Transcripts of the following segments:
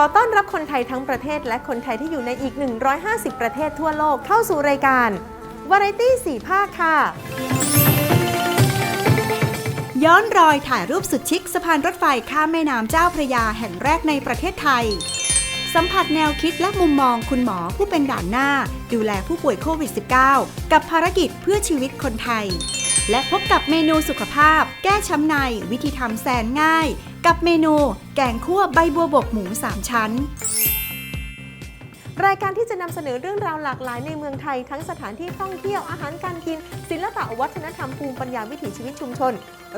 ขอต้อนรับคนไทยทั้งประเทศและคนไทยที่อยู่ในอีก 150 ประเทศทั่วโลกเข้าสู่รายการวาไรตี้4ภาคค่ะ ย้อนรอยถ่ายรูปสุดชิคสะพานรถไฟข้ามแม่น้ำเจ้าพระยาแห่งแรกในประเทศไทย สัมผัสแนวคิดและมุมมองคุณหมอผู้เป็นด่านหน้า ดูแลผู้ป่วยโควิด -19 กับภารกิจเพื่อชีวิตคนไทย และพบกับเมนูสุขภาพ แก้ช้ำใน วิธีทำแสนง่าย กับเมนู แกงคั่วใบบัวบกหมู 3 ชั้น รายการที่จะนำเสนอเรื่องราวหลากหลายในเมืองไทย ทั้งสถานที่ท่องเที่ยวอาหารการกิน ศิลปะวัฒนธรรมภูมิปัญญาวิถีชีวิตชุมชน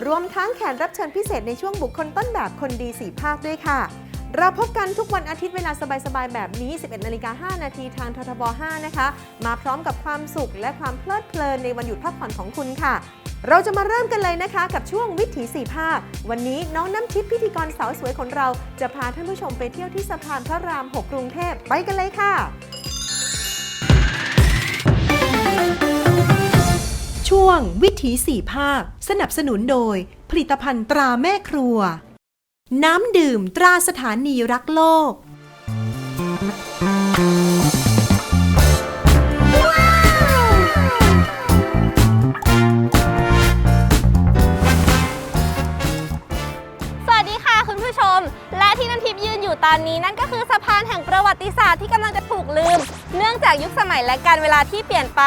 รวมทั้งแขกรับเชิญพิเศษในช่วงบุคคลต้นแบบคนดีสีภาคด้วยค่ะ เราพบกันทุกวันอาทิตย์เวลาสบายๆ แบบนี้ 11นาฬิกา5นาทีทางททบ 5 นะคะ มาพร้อมกับความสุขและความเพลิดเพลินในวันหยุดพักผ่อนของคุณค่ะ เราจะมาเริ่มกันเลยนะคะ กับช่วงวิถีสี่ภาค วันนี้น้องน้ำทิพย์พิธีกรสาวสวยของเรา จะพาท่านผู้ชมไปเที่ยวที่สะพานพระราม 6 กรุงเทพไปกันเลยค่ะ ช่วงวิถีสี่ภาค สนับสนุนโดย ผลิตภัณฑ์ตราแม่ครัว น้ำดื่มตราสถานีรักโลก สวัสดีค่ะคุณผู้ชม และที่น้ำทิพย์ยืนอยู่ตอนนี้นั่นก็คือสะพานแห่งประวัติศาสตร์ที่กำลังจะถูกลืม เนื่องจากยุคสมัยและการเวลาที่เปลี่ยนไป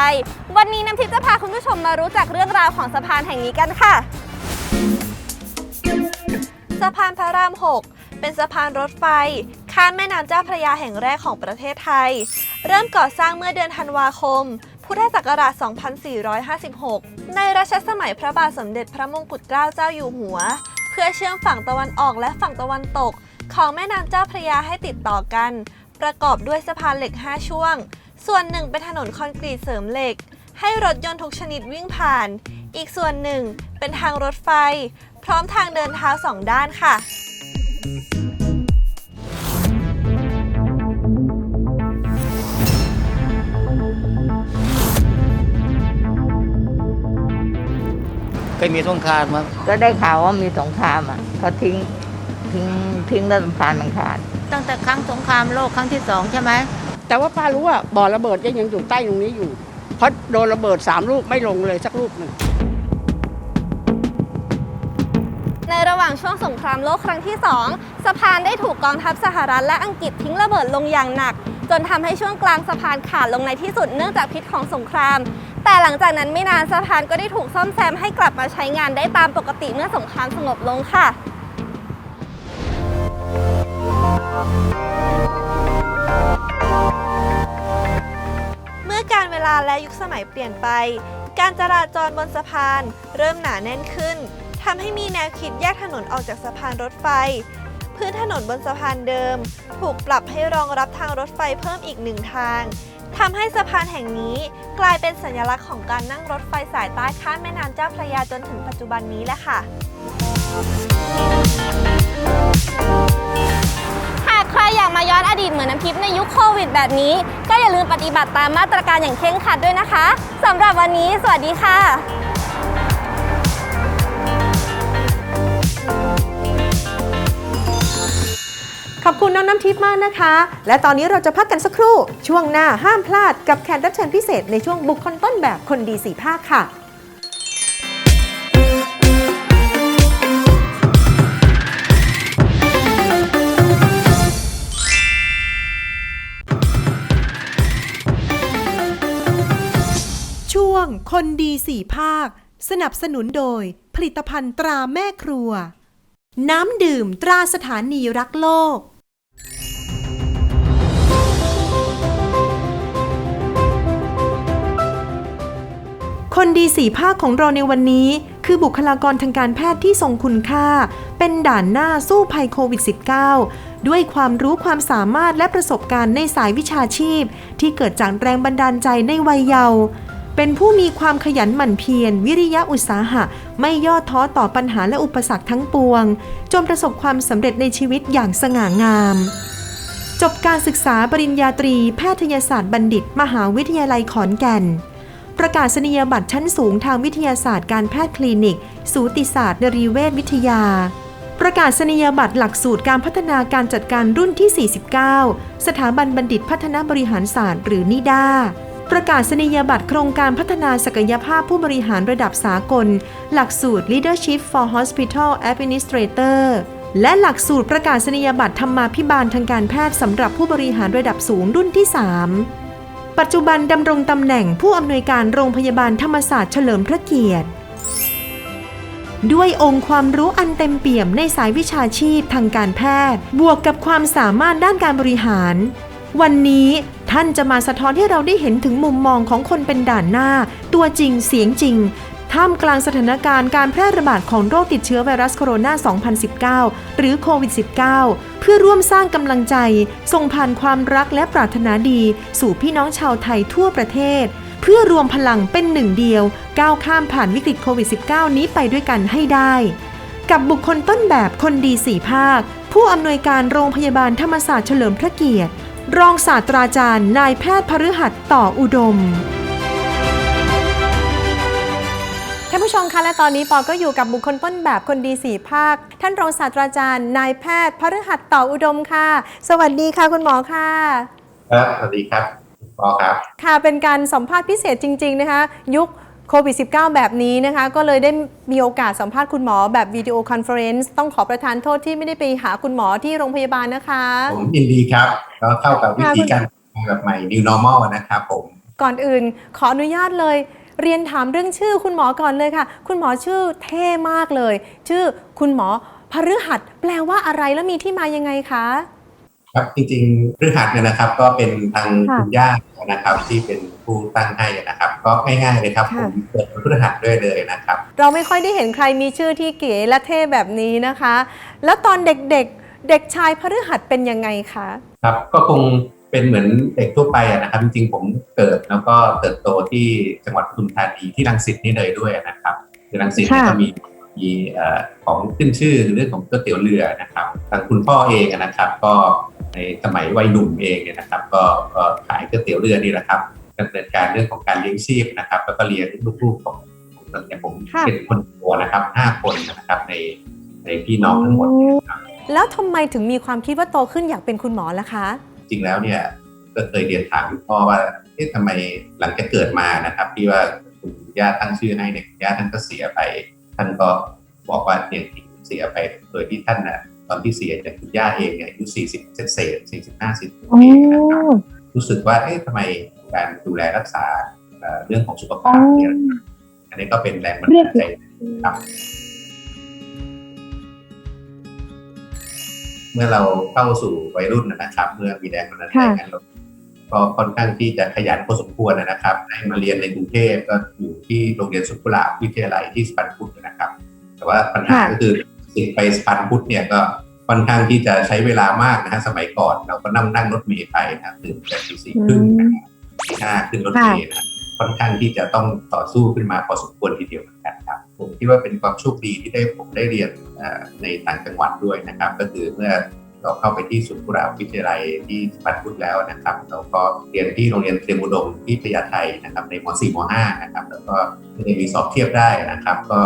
วันนี้น้ำทิพย์จะพาคุณผู้ชมมารู้จักเรื่องราวของสะพานแห่งนี้กันค่ะ สะพานพระราม 6 เป็นสะพานรถไฟ ข้ามแม่น้ำเจ้าพระยาแห่งแรกของประเทศไทย เริ่มก่อสร้างเมื่อเดือนธันวาคม พุทธศักราช 2456 ในรัชสมัยพระบาทสมเด็จพระมงกุฎเกล้าเจ้าอยู่หัว เพื่อเชื่อมฝั่งตะวันออกและฝั่งตะวันตก ของแม่น้ำเจ้าพระยาให้ติดต่อกัน ประกอบด้วยสะพานเหล็ก 5 ช่วง ส่วนหนึ่งเป็นถนนคอนกรีตเสริมเหล็ก ให้รถยนต์ทุกชนิดวิ่งผ่าน อีกส่วนหนึ่งเป็นทางรถไฟ พร้อมทางเดินเท้าสองด้านค่ะ เคยมีสงครามมาก็ได้ข่าวว่ามีสงครามอะเขาทิ้งทิ้งทิ้งแล้วสะพานมันขาดตั้งแต่ครั้งสงครามโลกครั้งที่สองใช่ไหมแต่ว่าป้ารู้ว่าบ่อระเบิดยังยังอยู่ใต้ตรงนี้อยู่ เพราะโดนระเบิดสามลูกไม่ลงเลยสักลูกหนึ่ง ระหว่างช่วงสงครามโลกครั้งที่ 2 สะพานได้ถูกกองทัพสหรัฐและอังกฤษทิ้งระเบิดลงอย่างหนัก จนทำให้ช่วงกลางสะพานขาดลงในที่สุดเนื่องจากพิษของสงคราม แต่หลังจากนั้นไม่นานสะพานก็ได้ถูกซ่อมแซมให้กลับมาใช้งานได้ตามปกติเมื่อสงครามสงบลงค่ะเมื่อการเวลาและยุคสมัยเปลี่ยนไป การจราจรบนสะพานเริ่มหนาแน่นขึ้น ทำให้มีแนวคิดแยกถนนออกจากสะพานรถไฟ พื้นถนนบนสะพานเดิม ถูกปรับให้รองรับทางรถไฟเพิ่มอีกหนึ่งทางทำให้สะพานแห่งนี้กลายเป็นสัญลักษณ์ของการนั่งรถไฟสายใต้ข้ามแม่น้ำเจ้าพระยาจนถึงปัจจุบันนี้แหละค่ะ หากใครอยากมาย้อนอดีตเหมือนน้ำทิพย์ในยุคโควิดแบบนี้ ก็อย่าลืมปฏิบัติตามมาตรการอย่างเคร่งครัดด้วยนะคะสำหรับวันนี้ สวัสดีค่ะ ขอบคุณน้องน้ำทิพย์มากนะคะ และตอนนี้เราจะพักกันสักครู่ ช่วงหน้าห้ามพลาดกับแขกรับเชิญพิเศษในช่วงบุคคลต้นแบบคนดีสีภาคค่ะช่วงคนดีสี่ภาค สนับสนุนโดย ผลิตภัณฑ์ตราแม่ครัว น้ำดื่มตราสถานีรักโลก คนดีสี่ภาคของเราในวันนี้ คือบุคลากรทางการแพทย์ที่ทรงคุณค่า เป็นด่านหน้าสู้ภัยโควิด -19 ด้วยความรู้ความสามารถและประสบการณ์ในสายวิชาชีพ ที่เกิดจากแรงบันดาลใจในวัยเยาว์เป็นผู้มีความขยันหมั่นเพียร วิริยะอุตสาหะ ไม่ย่อท้อต่อปัญหาและอุปสรรคทั้งปวง จนประสบความสำเร็จในชีวิตอย่างสง่างาม จบการศึกษาปริญญาตรี แพทยศาสตร์บัณฑิต มหาวิทยาลัยขอนแก่น ประกาศนียบัตรชั้นสูงทางวิทยาศาสตร์การแพทย์คลินิก สูติศาสตร์นรีเวชวิทยา ประกาศนียบัตรหลักสูตรการพัฒนาการจัดการรุ่นที่ 49 สถาบันบัณฑิตพัฒนาบริหารศาสตร์หรือนิด้าประกาศนียบัตรโครงการพัฒนาศักยภาพผู้บริหารระดับสากล หลักสูตร Leadership for Hospital Administrator และหลักสูตรประกาศนียบัตรธรรมาภิบาลทางการแพทย์สำหรับผู้บริหารระดับสูงรุ่นที่ 3 ปัจจุบันดำรงตำแหน่งผู้อำนวยการโรงพยาบาลธรรมศาสตร์เฉลิมพระเกียรติ ด้วยองค์ความรู้อันเต็มเปี่ยมในสายวิชาชีพทางการแพทย์ บวกกับความสามารถด้านการบริหาร วันนี้ท่านจะมาสะท้อนให้เราได้เห็นถึงมุมมองของคนเป็นด่านหน้า ตัวจริงเสียงจริง ท่ามกลางสถานการณ์การแพร่ระบาดของโรคติดเชื้อไวรัสโคโรนา 2019 หรือโควิด -19 เพื่อร่วมสร้างกำลังใจ ส่งผ่านความรักและปรารถนาดี สู่พี่น้องชาวไทยทั่วประเทศ เพื่อรวมพลังเป็นหนึ่งเดียว ก้าวข้ามผ่านวิกฤตโควิด -19 นี้ไปด้วยกันให้ได้ กับบุคคลต้นแบบคนดีสี่ภาค ผู้อำนวยการโรงพยาบาลธรรมศาสตร์เฉลิมพระเกียรติ รองศาสตราจารย์ นายแพทย์พฤหัสต่ออุดม ท่านผู้ชมคะและตอนนี้ปอก็อยู่กับบุคคลต้นแบบคนดีสี่ภาค ท่านรองศาสตราจารย์นายแพทย์พฤหัสต่ออุดมค่ะ สวัสดีค่ะคุณหมอค่ะ ครับสวัสดีครับคุณปอครับ ค่ะเป็นการสัมภาษณ์พิเศษจริง ๆ นะคะ ยุคโควิด -19 แบบนี้นะคะ ก็เลยได้มีโอกาสสัมภาษณ์คุณหมอแบบวิดีโอคอนเฟอเรนซ์ต้องขอประทานโทษที่ไม่ได้ไปหาคุณหมอที่โรงพยาบาลนะคะผมยินดีครับก็เข้ากับวิธีการทำแบบใหม่ New Normal นะครับผมก่อนอื่นขออนุญาตเลย เรียนถามเรื่องชื่อคุณหมอก่อนเลยค่ะ คุณหมอชื่อเท่มากเลย ชื่อคุณหมอพฤหัสแปลว่าอะไรแล้วมีที่มายังไงคะครับจริงๆพฤหัสเนี่ยนะครับ ก็เป็นทางค่ะคุณย่านะครับ ที่เป็นผู้ตั้งให้นะครับ ก็ง่ายๆเลยครับค่ะผมเกิดวันพฤหัสด้วยเลยนะครับ เราไม่ค่อยได้เห็นใครมีชื่อที่เก๋และเท่แบบนี้นะคะ แล้วตอนเด็กๆเด็กชายพฤหัสเป็นยังไงคะครับก็คง เป็นเหมือนเด็กทั่วไปอะนะครับ จริงๆ ผมเกิดแล้วก็เติบโตที่จังหวัดปทุมธานีที่รังสิตนี่เลยด้วยนะครับคือรังสิตเนี่ยค่ะก็มีมีเอ่อของขึ้นชื่อเรื่องของก๋วยเตี๋ยวเรือนะครับทางคุณพ่อเองอะนะครับ ก็ในสมัยวัยหนุ่มเองเนี่ยนะครับก็ก็ขายก๋วยเตี๋ยวเรือนี่แหละครับดำเนินการเรื่องของการเลี้ยงชีพนะครับ แล้วก็เลี้ยงลูกๆของของเนี่ยผมค่ะเป็นคนโตนะครับห้าคนนะครับในในพี่น้องทั้งหมดเนี่ยนะครับแล้วทำไมถึงมีความคิดว่าโตขึ้นอยากเป็นคุณหมอล่ะคะ จริงแล้วเนี่ยก็เคยเรียนถามคุณพ่อว่าเอ๊ะทำไมหลังจากเกิดมานะครับ ที่ว่าคุณย่าตั้งชื่อให้เนี่ยคุณย่าท่านก็เสียไป ท่านก็บอกว่าเนี่ยเสียไปโดยที่ท่านน่ะตอนที่เสียเนี่ยคุณย่าเองเนี่ยอายุ40เศษเศษ40 50ปีนะครับรู้สึกว่าเอ๊ะทำไมการดูแลรักษาเรื่องของสุขภาพเนี่ยอันนี้ก็เป็นแรงบันดาลใจครับ เมื่อเราเข้าสู่วัยรุ่นนะครับ เมื่อมีแรงบันดาลใจกันเราก็ค่อนข้างที่จะขยันพอสมควรนะครับได้มาเรียนในกรุงเทพก็อยู่ที่โรงเรียนสุขุลาภวิทยาลัยที่สปันพุทธนะครับ แต่ว่าปัญหาก็คือสิ่งไปสปันพุทธเนี่ยก็ค่อนข้างที่จะใช้เวลามากนะฮะสมัยก่อนเราก็นั่งนั่งรถเมล์ไปนะครับตื่นแต่ตีสี่ครึ่งนะครับตีห้าขึ้นรถเมล์นะ ค่อนข้างที่จะต้องต่อสู้ขึ้นมาพอสมควรทีเดียวเหมือนกันครับผมคิดว่าเป็นความโชคดีที่ได้ผมได้เรียนในต่างจังหวัดด้วยนะครับ ก็คือเมื่อเราเข้าไปที่ศูนย์กุหลาวิทยาลัยที่สปันพุทธแล้วนะครับเราก็เรียนที่โรงเรียนเตรียมอุดมที่พญาไทนะครับในม .4 ม .5 นะครับแล้วก็ได้มีสอบเทียบได้นะครับ ก็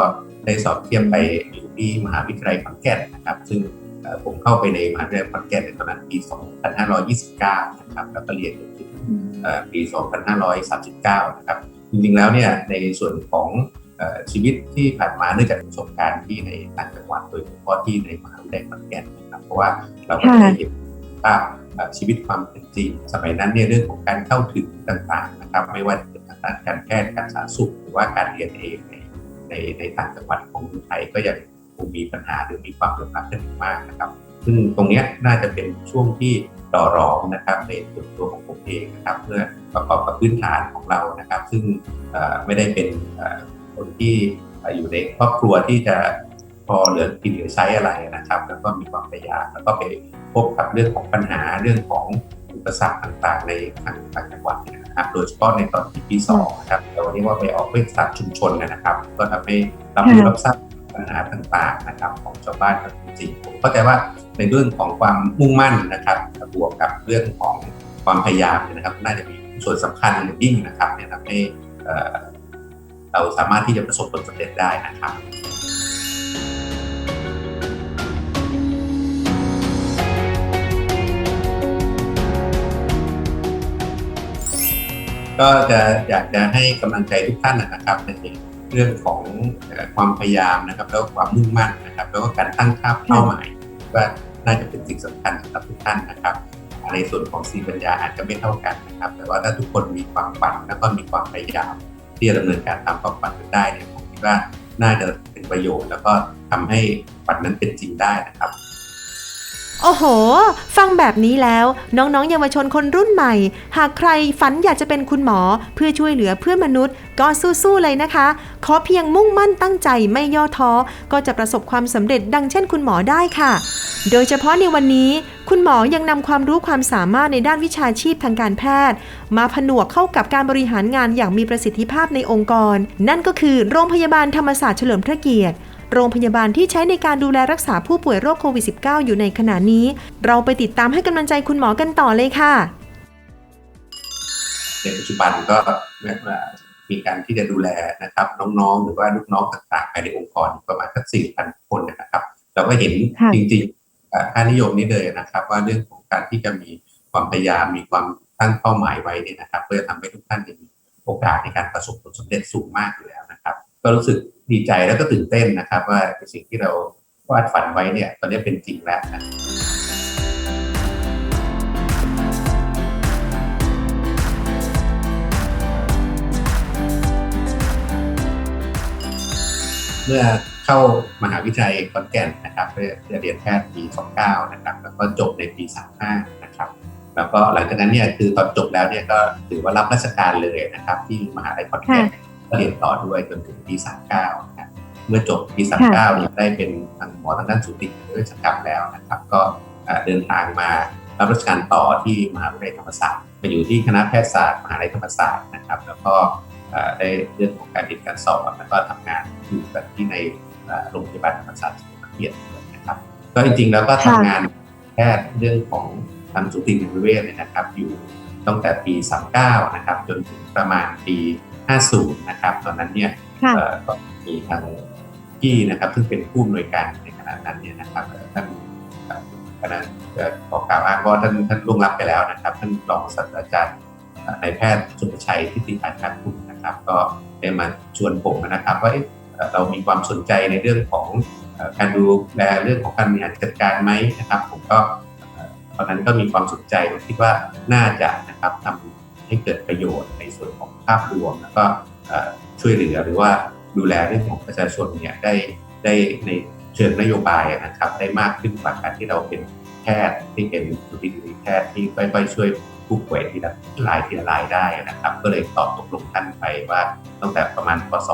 ได้สอบเทียบไปอยู่ที่มหาวิทยาลัยขอนแก่นนะครับ ซึ่งผมเข้าไปในมหาวิทยาลัยขอนแก่นในตอนนั้นปี 2529 นะครับแล้วก็เรียนจนถึงเอ่อ ปี 2539 นะครับ จริงๆ แล้วเนี่ยในส่วนของเอ่อชีวิตที่ผ่านมาเนื่องจากประสบการณ์ที่ในต่างจังหวัดโดยเฉพาะที่ในมหาวิทยาลัยขอนแก่นนะครับ เพราะว่าเราก็ได้เห็นภาพเอ่อชีวิตความเป็นจริง สมัยนั้นเนี่ยเรื่องของการเข้าถึงต่างๆนะครับ ไม่ว่าจะทางด้านการแพทย์การสาธารณสุขหรือว่าการเรียนเองในในในต่างจังหวัดของเมืองไทยก็ยังคงมีปัญหาหรือมีความเหลื่อมล้ำกันอยู่มากนะครับ ซึ่งตรงเนี้ยน่าจะเป็นช่วงที่ ต่อรองนะครับในส่วนตัวของผมเองนะครับเพื่อประกอบกับพื้นฐานของเรานะครับ ซึ่งไม่ได้เป็นคนที่อยู่ในครอบครัวที่จะพอเหลือกินเหลือใช้อะไรนะครับ แล้วก็มีความพยายามแล้วก็ไปพบกับเรื่องของปัญหาเรื่องของอุปสรรคต่างๆ ในทางต่างจังหวัดนะครับ โดยเฉพาะในตอนที่ปีสองนะครับเราเรียกว่าไปออกเวชศาสตร์ชุมชนนะครับ ก็ทำให้รับรู้รับทราบ ปัญหาต่างๆนะครับของชาวบ้านกันจริงๆผมเข้าใจว่าในเรื่องของความมุ่งมั่นนะครับบวกกับเรื่องของความพยายามนะครับ น่าจะมีส่วนสำคัญอย่างยิ่งนะครับเนี่ยทำให้เอ่อเราสามารถที่จะประสบผลสำเร็จได้นะครับก็จะอยากจะให้กำลังใจทุกท่านนะครับใน เรื่องของความพยายามนะครับ แล้วก็ความมุ่งมั่นนะครับ แล้วก็การตั้งค่าเป้าหมาย ว่าน่าจะเป็นสิ่งสำคัญสำหรับทุกท่านนะครับ ในส่วนของสีปัญญาอาจจะไม่เท่ากันนะครับ แต่ว่าถ้าทุกคนมีความฝันแล้วก็มีความพยายามที่จะดำเนินการตามความฝันได้เนี่ยผมคิดว่าน่าจะเป็นประโยชน์ แล้วก็ทำให้ฝันนั้นเป็นจริงได้นะครับ โอ้โห ฟังแบบนี้แล้ว น้องๆ เยาวชนคนรุ่นใหม่ หากใครฝันอยากจะเป็นคุณหมอเพื่อช่วยเหลือเพื่อนมนุษย์ ก็สู้ๆเลยนะคะ ขอเพียงมุ่งมั่นตั้งใจไม่ย่อท้อ ก็จะประสบความสำเร็จดังเช่นคุณหมอได้ค่ะ โดยเฉพาะในวันนี้ คุณหมอยังนำความรู้ความสามารถในด้านวิชาชีพทางการแพทย์ มาผนวกเข้ากับการบริหารงานอย่างมีประสิทธิภาพในองค์กร นั่นก็คือโรงพยาบาลธรรมศาสตร์เฉลิมพระเกียรติ โรงพยาบาลที่ใช้ในการดูแลรักษาผู้ป่วยโรคโควิด -19 อยู่ในขณะนี้ เราไปติดตามให้กำลังใจคุณหมอกันต่อเลยค่ะ ในปัจจุบันก็มีการที่จะดูแลนะครับน้องๆ หรือว่าลูกน้องต่างๆภายในองค์กรประมาณสักสี่พันคนนะครับ เราก็เห็นค่ะจริงๆเอ่อค่านิยมนี้เลยนะครับ ว่าเรื่องของการที่จะมีความพยายามมีความตั้งเป้าหมายไว้เนี่ยนะครับ เพื่อทำให้ทุกท่านเนี่ยมีโอกาสในการประสบผลสำเร็จสูงมากอยู่แล้วนะครับ ก็รู้สึกดีใจแล้วก็ตื่นเต้นนะครับ ว่าสิ่งที่เราวาดฝันไว้เนี่ยตอนนี้เป็นจริงแล้วนะเมื่อเข้ามหาวิทยาลัยขอนแก่นนะครับเพื่อจะเรียนแพทย์ปี 29 นะครับ แล้วก็จบในปี 35 นะครับ แล้วก็หลังจากนั้นเนี่ยคือตอนจบแล้วเนี่ยก็ถือว่ารับราชการเลยนะครับ ที่มหาลัยขอนแก่น ก็เรียนต่อด้วยจนถึงปี 39นะครับเมื่อจบปี 39เนี่ยได้เป็นทางหมอทางด้านสูติเวชกรรมแล้วนะครับ ก็เอ่อเดินทางมารับราชการต่อที่มหาวิทยาลัยธรรมศาสตร์มาอยู่ที่คณะแพทยศาสตร์มหาวิทยาลัยธรรมศาสตร์นะครับ แล้วก็เอ่อได้เรื่องของการเรียนการสอนแล้วก็ทำงานอยู่กันที่ในเอ่อโรงพยาบาลธรรมศาสตร์เฉลิมพระเกียรตินะครับ ก็จริงๆแล้วก็ทำงานแพทย์เรื่องของทางสูตินรีเวชเนี่ยนะครับ อยู่ตั้งแต่ปี 39 นะครับ จนถึงประมาณปี 50 นะครับ ตอนนั้นเนี่ยค่ะเอ่อก็มีทางพี่นะครับซึ่งเป็นผู้อำนวยการในขณะนั้นเนี่ยนะครับเอ่อท่านเอ่อคณะเอ่อขอกล่าวอ้างว่าท่านท่านล่วงลับไปแล้วนะครับ ท่านรองศาสตราจารย์เอ่อนายแพทย์สุภชัยทิติพันธ์การคุณนะครับ ก็ได้มาชวนผมนะครับ ว่าเอ๊ะเอ่อเรามีความสนใจในเรื่องของเอ่อการดูแลเรื่องของการบริหารจัดการไหมนะครับ ผมก็เอ่อตอนนั้นก็มีความสนใจผมคิดว่าน่าจะนะครับทำให้เกิดประโยชน์ในส่วนของ ภาพรวมแล้วก็ช่วยเหลือหรือว่าดูแลเรื่องของประชาชนเนี่ยได้ได้ในเชิงนโยบายนะครับได้มากขึ้นกว่าการที่เราเป็นแพทย์ที่เป็นสุตินรีแพทย์ที่ค่อยๆช่วยผู้ป่วยทีละรายทีละรายได้นะครับ ก็เลยตอบตกลงท่านไปว่าตั้งแต่ประมาณพศ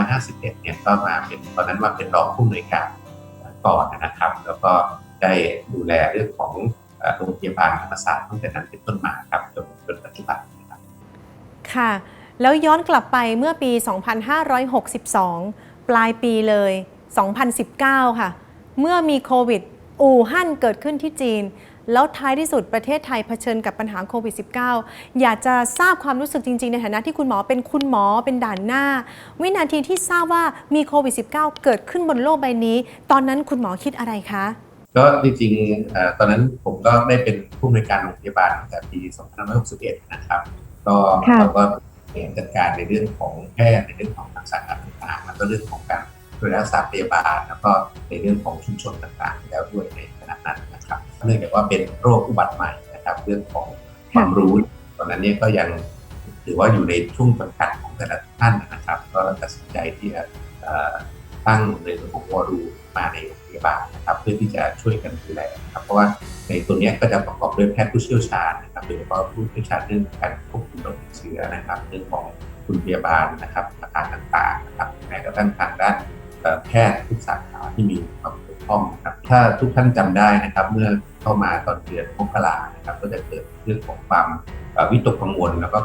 2551 เนี่ยก็มาเป็นตอนนั้นมาเป็นรองผู้อำนวยการก่อนนะครับ แล้วก็ได้ดูแลเรื่องของโรงพยาบาลธรรมศาสตร์ตั้งแต่นั้นเป็นต้นมาครับจนจนปัจจุบัน ค่ะ แล้วย้อนกลับไปเมื่อปี 2562 ปลายปีเลย 2019 ค่ะ เมื่อมีโควิด อู่ฮั่นเกิดขึ้นที่จีน แล้วท้ายที่สุดประเทศไทยเผชิญกับปัญหาโควิด -19 อยากจะทราบความรู้สึกจริง ๆ ในฐานะที่คุณหมอเป็นคุณหมอเป็นด่านหน้า วินาทีที่ทราบว่ามีโควิด -19 เกิดขึ้นบนโลกใบนี้ ตอนนั้นคุณหมอคิดอะไรคะก็จริงๆตอนนั้นผมก็ได้เป็นผู้อำนวยการโรงพยาบาลตั้งแต่ปี 2561 นะครับ ก็ค่ะเราก็บริหารจัดการในเรื่องของแพทย์ในเรื่องของทางสาขาต่างๆแล้วก็เรื่องของการดูแลรักษาพยาบาลแล้วก็ในเรื่องของชุมชนต่างๆ แล้วด้วยในขณะนั้นนะครับเนื่องจากว่าเป็นโรคอุบัติใหม่นะครับ เรื่องของความรู้ตอนนั้นเนี่ยก็ยังถือว่าอยู่ในช่วงจำกัดของแต่ละท่านนะครับ ก็ตัดสินใจที่จะเอ่อตั้งในส่วนของวอรู มาในโรงพยาบาลนะครับเพื่อที่จะช่วยกันดูแลนะครับเพราะว่าในตัวนี้ก็จะประกอบด้วยแพทย์ผู้เชี่ยวชาญนะครับโดยเฉพาะผู้เชี่ยวชาญเรื่องการควบคุมโรคติดเชื้อนะครับเรื่องของคุณพยาบาลนะครับอาการต่างๆนะครับแม้กระทั่งทางด้านแพทย์ทุกสาขาที่มีความเกี่ยวข้องนะครับถ้าทุกท่านจำได้นะครับ เมื่อเข้ามาตอนเดือนมกรานะครับก็จะเกิดเรื่องของความวิตกกังวล แล้วก็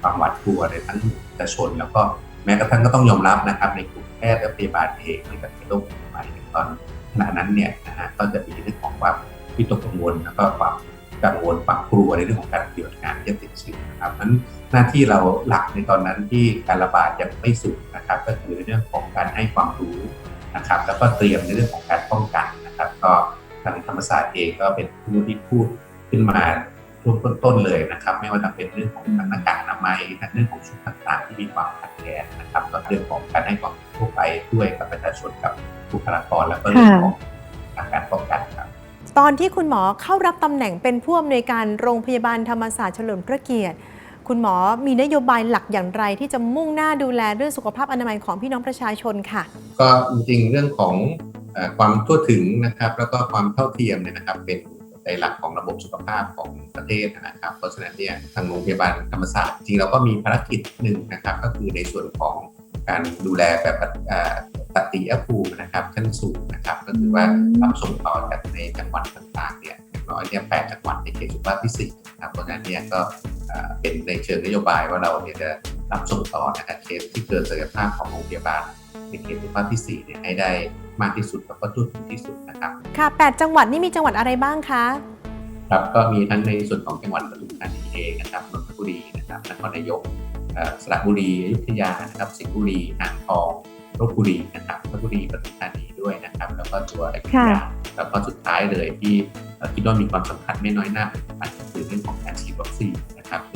ความหวาดกลัวในทั้งประชาชนแล้วก็แม้กระทั่งก็ต้องยอมรับนะครับ ในกลุ่มแพทย์และพยาบาลเองในการเป็นโรคใหม่ ตอนขณะนั้นเนี่ยนะฮะก็จะมีเรื่องของความวิตกกังวลแล้วก็ความกังวลความกลัวในเรื่องของการปฏิบัติงานที่จะติดเชื้อนะครับนั้นหน้าที่เราหลักในตอนนั้นที่การระบาดยังไม่สุดนะครับ ก็คือเรื่องของการให้ความรู้นะครับ แล้วก็เตรียมในเรื่องของการป้องกันนะครับ ก็ทางธรรมศาสตร์เองก็เป็นผู้ที่พูดขึ้นมา ช่วงต้นๆเลยนะครับ ไม่ว่าจะเป็นเรื่องของหน้ากากอนามัยทั้งเรื่องของชุดต่างๆ ที่มีความขัดแย้งนะครับก็เรื่องของการให้ความรู้ทั่วไปด้วยกับประชาชนกับบุคลากรแล้วก็เรื่องของการป้องกันครับตอนที่คุณหมอเข้ารับตำแหน่งเป็นผู้อำนวยการโรงพยาบาลธรรมศาสตร์เฉลิมพระเกียรติ คุณหมอมีนโยบายหลักอย่างไร ที่จะมุ่งหน้าดูแลเรื่องสุขภาพอนามัยของพี่น้องประชาชนค่ะ ก็จริงๆเรื่องของเอ่อความทั่วถึงนะครับ แล้วก็ความเท่าเทียมเนี่ยนะครับเป็น ในหลักของระบบสุขภาพของประเทศนะครับ เพราะฉะนั้นเนี่ยทางโรงพยาบาลธรรมศาสตร์จริงเราก็มีภารกิจหนึ่งนะครับ ก็คือในส่วนของการดูแลแบบปฏิยภูมินะครับชั้นสูงนะครับ ก็คือว่ารับส่งต่อจากในจังหวัดต่างๆเนี่ยอย่างน้อยเนี่ยแปดจังหวัดในเขตสุขภาพที่สี่นะครับเพราะฉะนั้นเนี่ยก็เอ่อเป็นในเชิงนโยบายว่าเราเนี่ยจะรับส่งต่อนะครับเคสที่เกินศักยภาพของโรงพยาบาล ในเขตสุขภาพที่4เนี่ยให้ได้มากที่สุดแล้วก็ทั่วถึงที่สุดนะครับค่ะ 8 จังหวัดนี่มีจังหวัดอะไรบ้างคะครับก็มีทั้งในส่วนของจังหวัดปทุมธานีเองนะครับนนทบุรีนะครับนครนายกเอ่อสระบุรีอยุธยานะครับสิงห์บุรีอ่างทองลบบุรีนะครับลบบุรีปทุมธานีด้วยนะครับ แล้วก็ตัวอยุธยาแล้วก็สุดท้ายเลยที่เอ่อคิดว่ามีความสำคัญไม่น้อยหน้าปัจจุบันก็คือเรื่องของการฉีดวัคซีน นะครั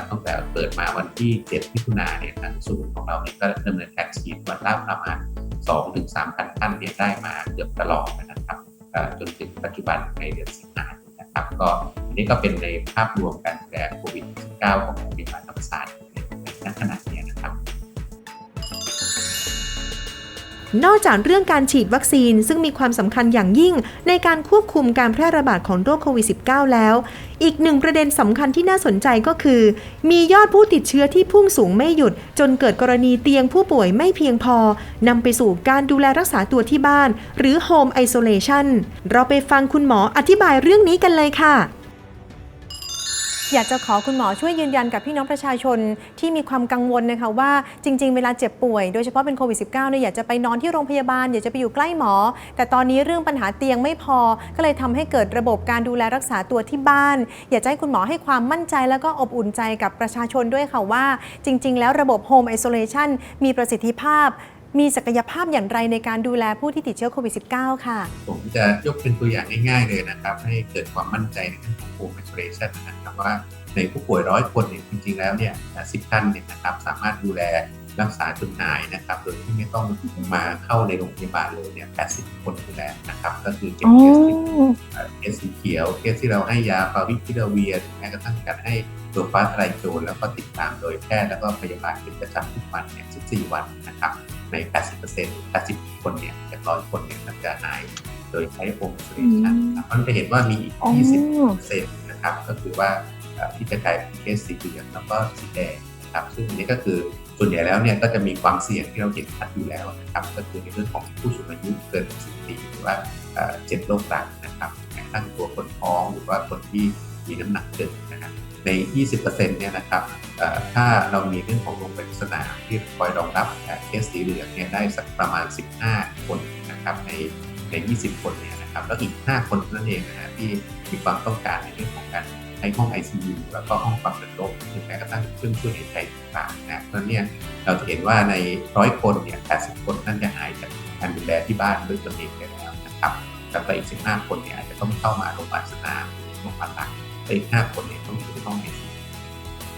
บตั้งแต่เปิดมาวันที่ 7 มิถุนายนเนี่ยทางศูนย์ของเราเนี่ยก็ดำเนินการฉีดวันละประมาณ 2-3ถึง3,000ท่านเนี่ยได้มาเกือบตลอดนะครับจนถึงปัจจุบันในเดือนสิงหาคมนะครับก็อันนี้ก็เป็นในภาพรวมการดูแลโควิด -19 ของโรงพยาบาลธรรมศาสตร์ในขณะ นอกจากเรื่องการฉีดวัคซีน ซึ่งมีความสำคัญอย่างยิ่งในการควบคุมการแพร่ระบาดของโรคโควิด -19 แล้ว อีกหนึ่งประเด็นสำคัญที่น่าสนใจก็คือ มียอดผู้ติดเชื้อที่พุ่งสูงไม่หยุด จนเกิดกรณีเตียงผู้ป่วยไม่เพียงพอนำไปสู่การดูแลรักษาตัวที่บ้าน หรือ Home Isolation เราไปฟังคุณหมออธิบายเรื่องนี้กันเลยค่ะ อยากจะขอคุณหมอช่วยยืนยันกับพี่น้องประชาชนที่มีความกังวลนะคะว่าจริง ๆ เวลาเจ็บป่วยโดยเฉพาะเป็นโควิด -19 เนี่ยอยากจะไปนอนที่โรงพยาบาล อยากจะไปอยู่ใกล้หมอ แต่ตอนนี้เรื่องปัญหาเตียงไม่พอ ก็เลยทำให้เกิดระบบการดูแลรักษาตัวที่บ้าน อยากจะให้คุณหมอให้ความมั่นใจแล้วก็อบอุ่นใจกับประชาชนด้วยค่ะว่า จริง ๆ แล้วระบบ Home Isolation มีประสิทธิภาพ มีศักยภาพอย่างไรในการดูแลผู้ที่ติดเชื้อโควิด -19 ค่ะ ผมจะยกเป็นตัวอย่างง่ายๆเลยนะครับ ให้เกิดความมั่นใจในเรื่องของ home isolation นะครับว่าในผู้ป่วยร้อยคนเนี่ยจริงๆแล้วเนี่ยสิบท่านเนี่ยนะครับสามารถดูแลรักษาจนหายนะครับ โดยที่ไม่ต้องมาเข้าในโรงพยาบาลเลยเนี่ย 80 คนดูแลนะครับ ก็คือเก็บเคสที่เอ่อเคสสีเขียว เคสที่เราให้ยาฟาวิพิลาเวียหรือแม้กระทั่งการให้ตัวฟ้าทลายโจรแล้วก็ติดตามโดยแพทย์แล้วก็พยาบาลเป็นประจำทุกวันเนี่ย 14 วันนะครับ ใน 80% 80 คนเนี่ยจากร้อยคนเนี่ยมันจะหาย โดยใช้ home isolation นะครับมันจะเห็นว่ามีอีก 20%นะครับก็คือว่าเอ่อที่จะกลายเป็นเคสสีเหลืองแล้วก็สีแดงนะครับซึ่งอันนี้ก็คือส่วนใหญ่แล้วเนี่ยก็จะมีความเสี่ยงที่เราเห็นชัดอยู่แล้วนะครับก็คือในเรื่องของผู้สูงอายุเกิน60ปีหรือว่าเอ่อเจ็ดโรคหลักนะครับแม้กระทั่งตัวคนท้องหรือว่าคนที่ มีน้ำหนักเกินนะครับใน 20%เนี่ยนะครับถ้าเรามีเรื่องของโรงพยาบาลสนามที่คอยรองรับเคสสีเหลืองเนี่ยได้สักประมาณ 15 คนนะครับในใน 20 คนเนี่ยนะครับแล้วอีก 5 คนนั้นเองนะฮะที่มีความต้องการในเรื่องของการใช้ห้อง ICU แล้วก็ห้องความดันลกหรือแม้กระทั่งเครื่องช่วยหายใจต่างๆนะเพราะฉะนั้นเนี่ยเราจะเห็นว่าในร้อยคนเนี่ย 80 คนนั่นจะหายจากการดูแลที่บ้านด้วยตนเองไปแล้วนะครับแต่ไปอีก 15 คนเนี่ยอาจจะต้องเข้ามาโรงพยาบาลสนามโรงพยาบาลหลัก แต่อีก5คนเนี่ยต้องอยู่ห้อง ICU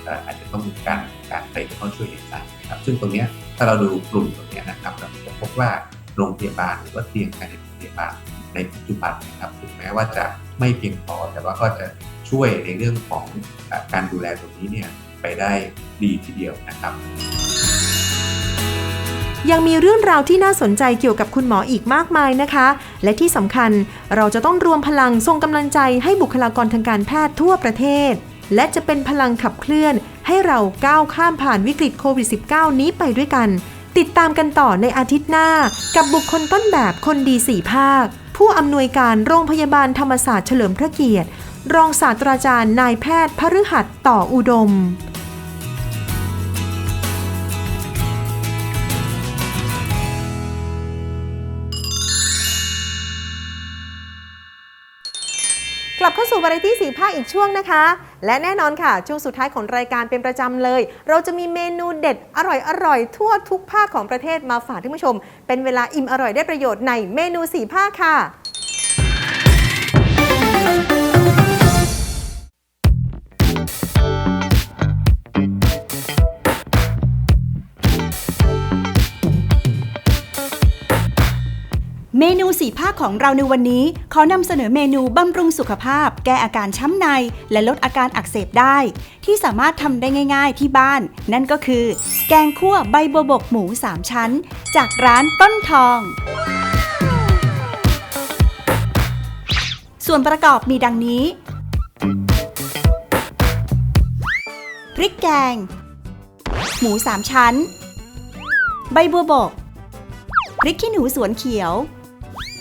เอ่ออาจจะต้องมีการการไปเข้าช่วยเหลือใจนะครับ ซึ่งตรงเนี้ยถ้าเราดูกลุ่มตรงเนี้ยนะครับเราจะพบว่าโรงพยาบาลหรือว่าเตียงภายในโรงพยาบาลในปัจจุบันนะครับถึงแม้ว่าจะไม่เพียงพอแต่ว่าก็จะช่วยในเรื่องของการดูแลตรงนี้เนี่ยไปได้ดีทีเดียวนะครับ ยังมีเรื่องราวที่น่าสนใจเกี่ยวกับคุณหมออีกมากมายนะคะ และที่สำคัญเราจะต้องรวมพลังส่งกำลังใจให้บุคลากรทางการแพทย์ทั่วประเทศ และจะเป็นพลังขับเคลื่อนให้เราก้าวข้ามผ่านวิกฤตโควิด -19 นี้ไปด้วยกัน ติดตามกันต่อในอาทิตย์หน้า กับบุคคลต้นแบบคนดีสี่ภาค ผู้อำนวยการโรงพยาบาลธรรมศาสตร์เฉลิมพระเกียรติ รองศาสตราจารย์นายแพทย์พฤหัสต่ออุดม ลับเข้าสู่วาไรตี้สีภาคอีกช่วงนะคะ และแน่นอนค่ะ ช่วงสุดท้ายของรายการเป็นประจำเลย เราจะมีเมนูเด็ดอร่อยๆทั่วทุกภาคของประเทศมาฝากท่านผู้ชม เป็นเวลาอิ่มอร่อยได้ประโยชน์ในเมนูสีภาคค่ะ มนูสีภาคของเราในวันนี้ขอนำเสนอเมนูบำรุงสุขภาพ แก้อาการช้ำใน และลดอาการอักเสบได้ ที่สามารถทำได้ง่าย ๆ ที่บ้าน นั่นก็คือ แกงคั่วใบบัวบกหมู 3 ชั้น จากร้านต้นทอง ส่วนประกอบมีดังนี้ พริกแกง หมู 3 ชั้น ใบบัวบกพริกขี้หนูสวนเขียว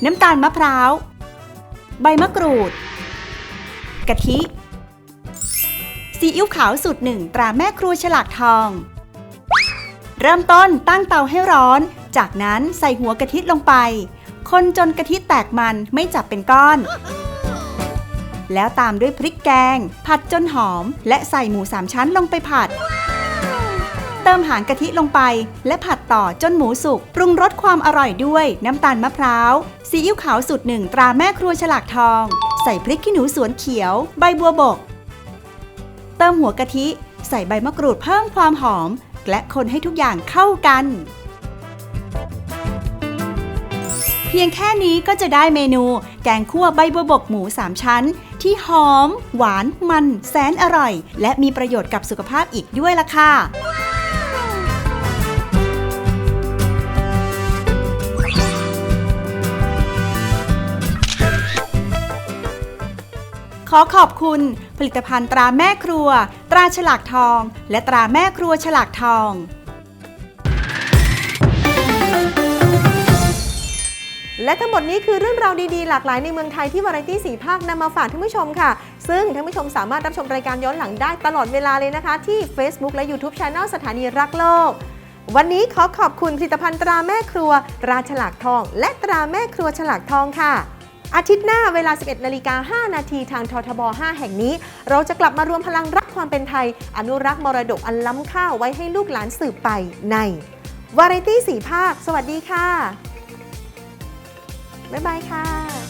น้ำตาลมะพร้าว ใบมะกรูด กะทิ ซีอิ๊วขาวสูตรหนึ่งตราแม่ครัวฉลากทอง เริ่มต้นตั้งเตาให้ร้อน จากนั้นใส่หัวกะทิลงไป คนจนกะทิแตกมันไม่จับเป็นก้อน แล้วตามด้วยพริกแกง ผัดจนหอม และใส่หมูสามชั้นลงไปผัด เติมหางกะทิลงไป และผัดต่อจนหมูสุก ปรุงรสความอร่อยด้วยน้ำตาลมะพร้าว ซีอิ๊วขาวสูตรหนึ่งตราแม่ครัวฉลากทอง ใส่พริกขี้หนูสวนเขียว ใบบัวบก เติมหัวกะทิ ใส่ใบมะกรูดเพิ่มความหอม และคนให้ทุกอย่างเข้ากัน เพียงแค่นี้ก็จะได้เมนู แกงคั่วใบบัวบกหมู3ชั้นที่หอม หวาน มัน แสนอร่อย และมีประโยชน์กับสุขภาพอีกด้วยล่ะค่ะ อขอบคุณ ผลิตภัณฑ์ตราแม่ครัว ตราฉลากทอง และตราแม่ครัวฉลากทองและทั้งหมดนี้คือเรื่องราวดีๆ หลากหลายในเมืองไทยที่วาไรตี้สีภาคนำมาฝากท่านผู้ชมค่ะ ซึ่งท่านผู้ชมสามารถรับชมรายการย้อนหลังได้ตลอดเวลาเลยนะคะ ที่ Facebook และ YouTube Channel สถานีรักโลก วันนี้ขอขอบคุณผลิตภัณฑ์ตราแม่ครัวตราฉลากทอง และตราแม่ครัวฉลากทองค่ะ อาทิตย์หน้าเวลา 11นาฬิกา5นาทีทางททบ 5 แห่งนี้ เราจะกลับมารวมพลังรักความเป็นไทย อนุรักษ์มรดกอันล้ำค่าไว้ให้ลูกหลานสืบไปในวาไรตี้สีภาค สวัสดีค่ะ บ๊ายบายค่ะ